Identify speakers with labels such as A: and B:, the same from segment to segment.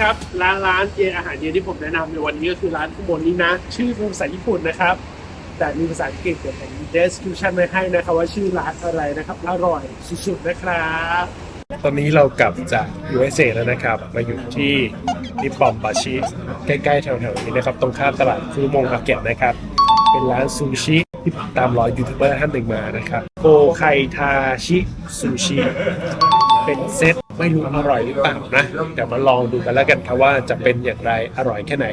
A: ครับร้านเยนอาหารเย็นที่ผมแนะนำในวันนี้ก็คือร้านข้างบนนี้นะ ชื่อเป็นภาษาญี่ปุ่นนะครับ แต่มีภาษาอังกฤษเดี๋ยวผม description ไว้ให้นะครับ ว่าชื่อร้านอะไรนะครับอร่อยสุดๆนะครับตอนนี้เรากลับจาก USA แล้วนะครับ มาอยู่ที่นิปปอมบาชิใกล้ๆแถวๆนี้นะครับ ตรงข้ามตลาดฟูมงมาเก็ตนะครับ เป็นร้านซูชิที่ตามรอยยูทูบเบอร์ท่านหนึ่งมานะครับโกไคทาชิซูชิ เป็นเซตไม่รู้อร่อยหรือเปล่านะเดี๋ยวมาลองดูกันแล้วกันครับว่าจะเป็นอย่างไรอร่อยแค่ไหน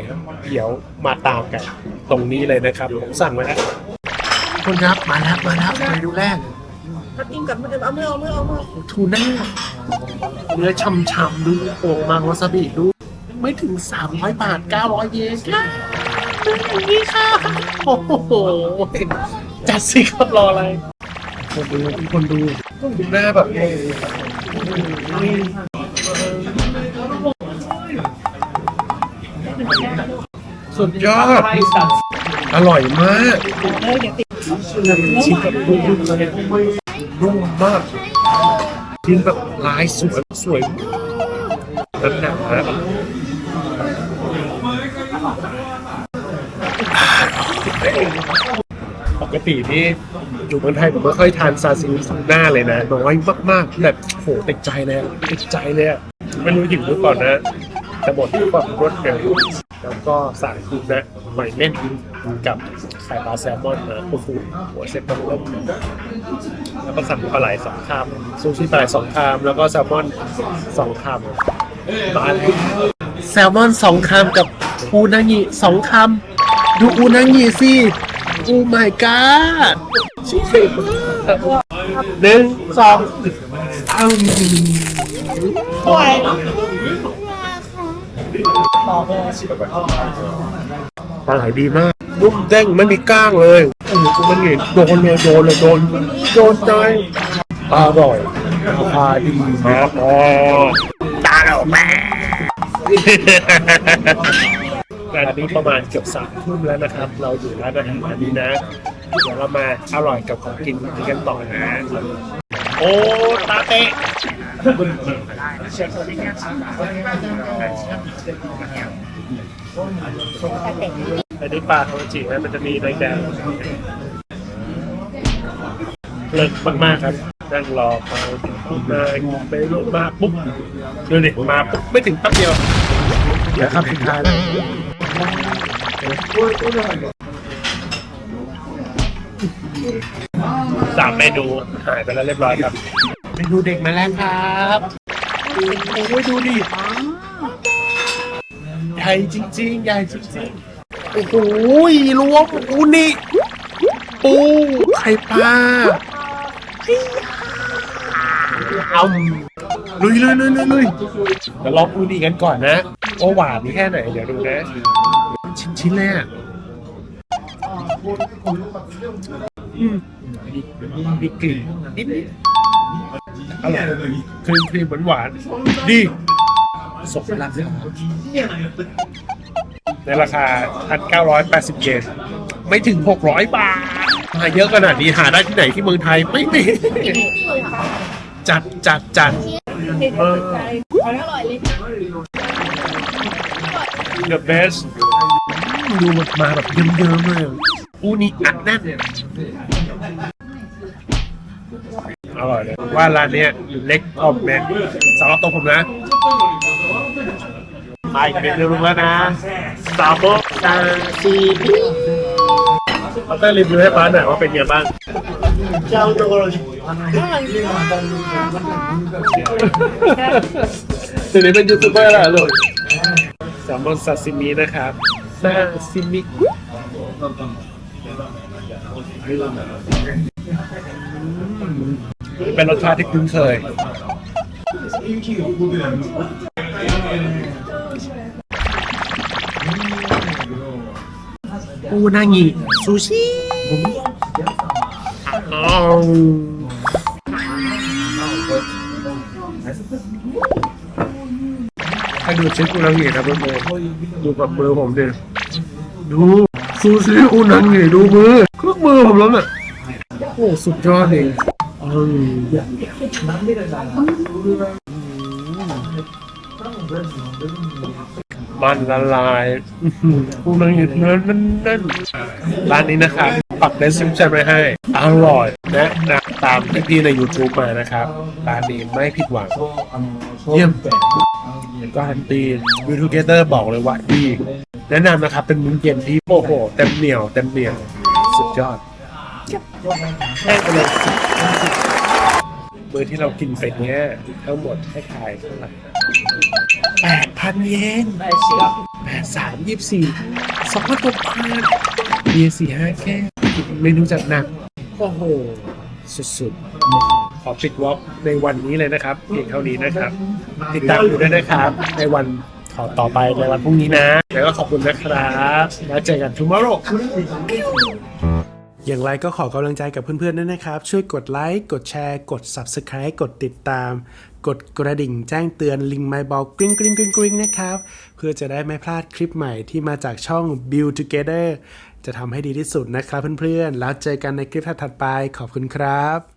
A: เดี๋ยวมาตามกันตรงนี้เลยนะครับผมสั่งไว้แล้วคนครับมาแล้วมาแล้วเมนูแรก
B: ถ้ากินกับมือเอามือเอามือเอามือ
A: ทูน่าเนื้อช่ำๆดูโป่งมังวาซาบิดูไม่ถึง 300 บาท 900 เยนค่ะอย่างนี้ค่ะ โอ้โห จัดสิครับรออะไรคนดูคนดูต้องดูหน้าแบบ สุดยอด อร่อยมากชิ้นแบบนุ่มๆนุ่มมากชิ้นแบบลายสวยสวยน้ำหนักนะปกตินีู่่เมืองไทยผมไม่ค่อยทานซาซิมิทูน่าเลยนะน้อยมากๆแบบโหติดใจเลยอะติดใจเลยอะไม่รู้หิวหรือเปล่านะจะหมดความรวดเร็วแล้วก็สั่งคุณนะหอยเม่นกับไข่ปลาแซลมอนมาฟูฟูหัวเซ็ตต้มเริ่มแล้วก็สั่งปลาไหลสองคำซูชิปลาไหลสองคำแล้วก็แซลมอนสองคำมาแล้วแซลมอนสองคำกับอูนางิสองคำดูอูนางิสิ โอ้ my god ชิคกี้หนึ่งสองสาม
B: ป่วย
A: ปลาไหลดีมากนุ่มเด้งไม่มีก้างเลยโอ้โหอูนางิโดนเลยโดนเลยโดนโดนใจอร่อยราคาดีมากอ๋อตาเราแม่ แต่นนี้ประมาณเกือบสามทุ่มแล้วนะครับ เราอยู่ร้านอาหารอันนี้นะ เดี๋ยวเรามาอร่อยกับของกินกันต่อนะ โอ้ตาเตะอันนี้ปลาโทจินะมันจะมีในแดงเลิกมากๆครับนั่งรอไปมาไปรถมาปุ๊บดูดิมาปุ๊บไม่ถึงแป๊บเดียวเดี๋ยวครับสุดท้ายแล้ว สามเมนูหายไปแล้วเรียบร้อยครับเมนูเด็กมาแล้วครับโอ้ยดูดิใหญ่จริงๆใหญ่จริงๆโอ้โหรวมอูนิปูไข่ปลา เอาลุยลุยลุยลุยลุยเดี๋ยวลองอูนิกันก่อนนะว่าหวานแค่ไหนเดี๋ยวดูนะ ชิ้นชิ้นๆเลยอะอืมมีมีกลิ่นนิดๆอร่อยครีมครีมหวานหวานๆดีสมราคาในราคา 1,980 เยน ไม่ถึง 600 บาท หาเยอะขนาดนี้หาได้ที่ไหนที่เมืองไทยไม่มี จัดจัดจัดเออ
B: อร่อยเลย
A: the best ดูมันมาแบบเยิ้มๆเลยอูนี่อัดแน่นอร่อยเลยว่าร้านเนี้ยเล็กออมแมนสำหรับตัวผมนะมาอีกเมนูนึงแล้วนะซาโบซาซิมิมาเตอร์รีวิวให้ป้าหน่อยว่าเป็นไงบ้างเดี๋ ยวนี้เป็นยูทูบเบอร์แล้วเหรอลูกแซลมอนซาซิมินะครับซาซิมิเป็นรสชาติที่คุ้นเคยอูนางิซูชิ อ้าวให้ดูชิ้นอูนางินะเพื่อนๆดูกับมือผมดิดูซูชิอูนางิดูมือเครื่องมือผมแล้วเนี่ยโอ้สุดยอดเลยอืมมันละลายอื้อหือพูดเรื่องเนื้อนั่นนั่นร้านนี้นะครับ ปักเดซิมชันไว้ให้อร่อยแนะนำตามที่พี่ใน YouTube มานะครับร้านนี้ไม่ผิดหวัง เยี่ยมการันตีวิวทูเกเตอร์บอกเลยว่าดีแนะนำนะครับเป็นมื้อเย็นที่โอ้โหเต็มเหนียวเต็มเหนียวสุดยอดแห้งไปเลยสิบมื้อที่เรากินไปเนี้ยทั้งหมดให้ทายเท่าไหร่แปดพันเยนแปดสามยี่สิบสี่สองพันกว่าบาทเบียร์สี่ห้าแค่ เมนูจัดหนักโอ้โหสุดๆ ขอปิดวอล์กในวันนี้เลยนะครับเพียงเท่านี้นะครับ ติดตามดูด้วยนะครับ ในวันต่อต่อไปในวันพรุ่งนี้นะ แล้วก็ขอบคุณนะครับแล้วเจอกัน tomorrow อย่างไรก็ขอกำลังใจกับเพื่อนๆด้วยนะครับ ช่วยกดไลค์ กดแชร์ กด Subscribe กดติดตาม กดกระดิ่งแจ้งเตือนลิงไมบอลกริ๊งกริ๊งกริ๊งกริ๊งนะครับ เพื่อจะได้ไม่พลาดคลิปใหม่ที่มาจากช่อง Build Together จะทำให้ดีที่สุดนะครับเพื่อนๆ แล้วเจอกันในคลิปถัดๆไปขอบคุณครับ